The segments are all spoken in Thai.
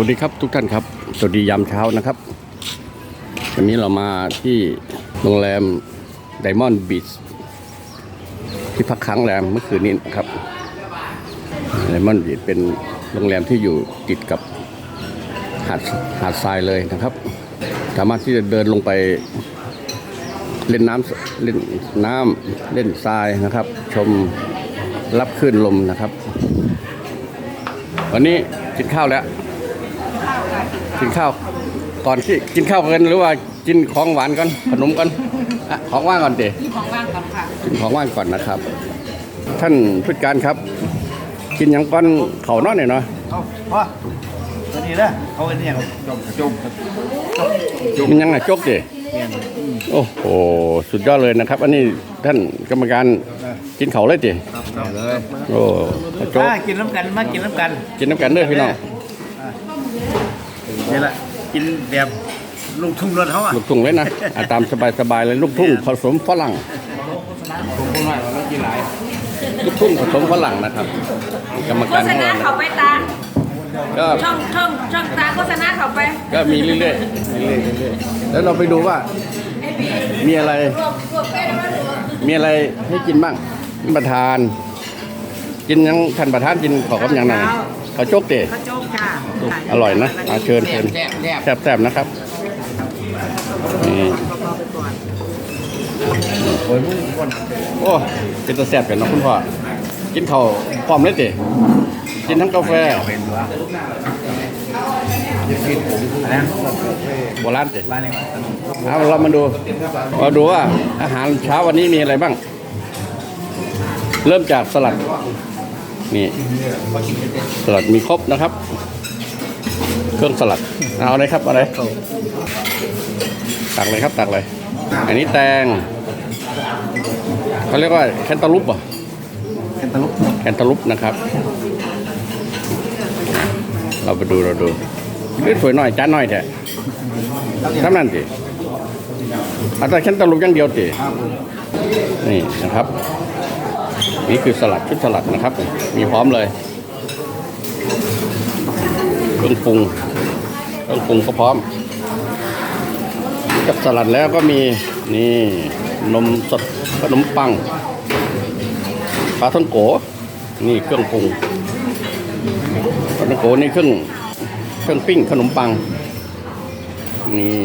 วัสดีครับทุกท่านครับ สวัสดียามเช้านะครับ วันนี้เรามาที่โรงแรมไดมอนด์บีชที่พักค้างแรมเมื่อคืนนี้นะครับไดมอนด์บีชเป็นโรงแรมที่อยู่ติดกับหาดหาดทรายเลยนะครับ สามารถที่จะเดินลงไปเล่นน้ำเล่นน้ำเล่นทรายนะครับ ชมรับคลื่นลมนะครับ วันนี้กินข้าวแล้ว กินข้าวก่อนที่กินข้าวกันหรือว่ากินของหวานก่อนขนมก่อนอะของว่างก่อนเดมีของว่างก่อนค่ะกินของว่างก่อนนะครับ ท่านผู้จัดการครับ กินหยังก้อนเขาวนอนเนี่ยเนาะเอาพ่อตัวนี้นะเอาอันนี้จมจมครับกินหยังอะโจกเดโอ้โหสุดยอดเลยนะครับ อันนี้ท่านกรรมการกินเขาวเลยเดครับเลยโอ้โจ๊กมากินน้ำกันมากินน้ำกัน กินน้ำกันเด้อพี่น้อง นี่แหละกินแบบลูกทุ่งรถเขาอะลูกทุ่งเลยนะอะตามสบายๆเลยลูกทุ่งผสมฝรั่งผมคนหน่อยเรากินหลายลูกทุ่งผสมฝรั่งนะครับ กรรมโฆการษของณาเรานะเขาไปตาก็ช่องช่องช่องตาโฆษณาเขาไปก็มีเรื่อยๆเรื่อยๆเรื่อยๆแล้วเราไปดูว่ามีอะไรมีอะไรให้กินบ้างท่านประธาน กินยังท่านประธานกินขอกับยังไงเขาวโจกเตะ ข้าวโจ๊กค่ะ อร่อยนะอาเชิญเชิญแซ่บๆนะครับนี่โอ้เป็นตัวแซ่บกันเนาะคุณพ่อกินข้าวพร้อมเลยเตะกินทั้งกาแฟอะไรนะโบราณเตะบ้านนี้เอาเรามาดูมาดูว่าอาหารเช้าวันนี้มีอะไรบ้าง เริ่มจากสลัดนี่สลัดมีครบนะครับ เครื่องสลัด เอาอะไรครับเอาอะไรตักเลยครับตักเลย อันนี้แตงเขาเรียกว่าแคนตาลูปเหรอะเป็นตลุกแคนตาลูปนะครับ เราไปดูเราดูนี่สวยหน่อยจ้าหน่อยแท้ทำนั่นสิเอาแต่แคนตาลูปอย่างเดียวสิครับผมนี่นะครับ นี่คือสลัดชุดสลัดนะครับ มีพร้อมเลยเค รื่องปรุงเครื่องปรุงก็พร้อม กับสลัดแล้วก็มีนี่นมสดขนมปังปลาท่องโกนี่เครื่องปรุงปลาท่องโกนี่เครื่องเครื่องปิ้งขนมปังนี่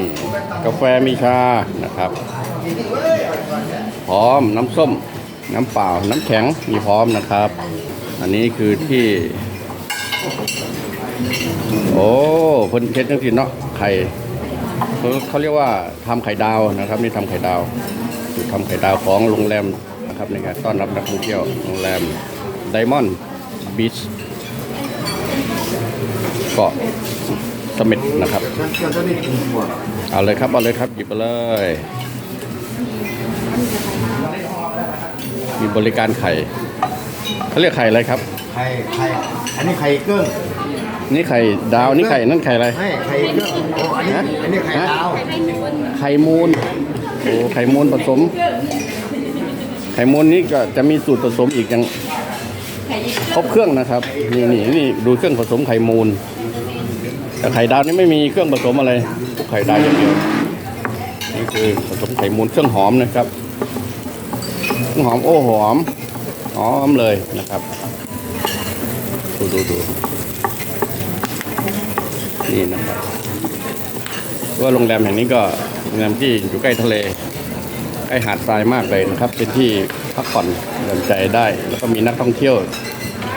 กาแฟมีชานะครับ พร้อมน้ำส้ม น้ำเปล่า น้ำแข็งมีพร้อมนะครับ อันนี้คือที่ โอ้เพิ่นเพชรจังสิเนาะไข่เขาเขาเรียกว่าทำไข่ดาวนะครับ นี่ทำไข่ดาวจุดทำไข่ดาวของโรงแรมนะครับในการต้อนรับนักท่องเที่ยวโรงแรมไดมอนด์บีชเกาะเสม็ดนะครับเอาเลยครับเอาเลยครับหยิบไปเลยมีบริการไข่เขาเรียกไข่อะไรครับ ไข่ไข่อันนี้ไข่เกิ้งนี่ไข่ดาวนี่ไข่นั่นไข่อะไร ไม่ไข่เกิ้งโอ้อันนี้อันนี้ไข่ดาวไข่มูลโอ้ไข่มูลผสม ไข่มูลนี่ก็จะมีสูตรผสมอีกอย่างครบเครื่องนะครับนี่นี่นี่ดูเครื่องผสมไข่มูล แต่ไข่ดาวนี่ไม่มีเครื่องผสมอะไรไข่ดาวอย่างเดียวนี่คือผสมไข่มูลเครื่องหอมนะครับเครื่องหอมโอ้หอมหอมเลยนะครับ ดูดูดูนี่นะครับว่าโรงแรมแห่งนี้ก็โรงแรมที่อยู่ใกล้ทะเลใกล้หาดทรายมากเลยนะครับ เป็นที่พักผ่อนหย่อนใจได้ แล้วก็มีนักท่องเที่ยว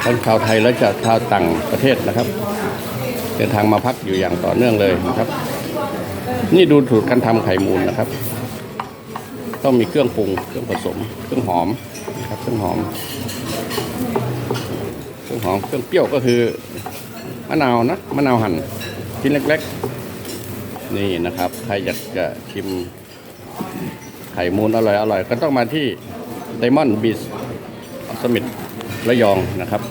ทั้งชาวไทยและจากชาวต่างประเทศนะครับ เดินทางมาพักอยู่อย่างต่อเนื่องเลยนะครับ นี่ดูสูตรการทำไข่มูลนะครับ ต้องมีเครื่องปรุงเครื่องผสม เครื่องหอมนะครับเครื่องหอม หอมเครื่องเปรี้ยวก็คือมะนาวนะมะนาวหั่นชิ้นเล็กๆ นี่นะครับ ใครอยากจะชิมไข่มูลอร่อยอร่อยก็ต้องมาที่ไดมอนด์บีชสมิธระยองนะครับ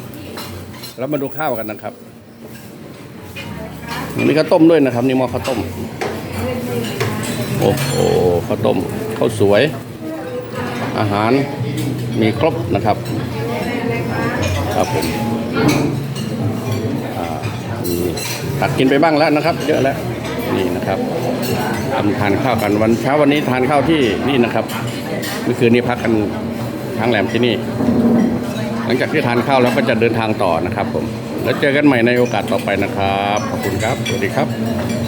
แล้วมาดูข้าวกันนะครับมีข้าวต้มด้วยนะครับนี่หม้อข้าวต้ม โอ้โหข้าวต้มข้าวสวย อาหารมีครบนะครับ ครับผมอ่ามีตักกินไปบ้างแล้วนะครับ เยอะแล้วนี่นะครับทำทานข้าวกันวันเช้าวันนี้ทานข้าวที่นี่นะครับเมื่อคืนนี้พักกันค้างแรมที่นี่ หลังจากที่ทานข้าวแล้วก็จะเดินทางต่อนะครับผม แล้วเจอกันใหม่ในโอกาสต่อไปนะครับ ขอบคุณครับ สวัสดีครับ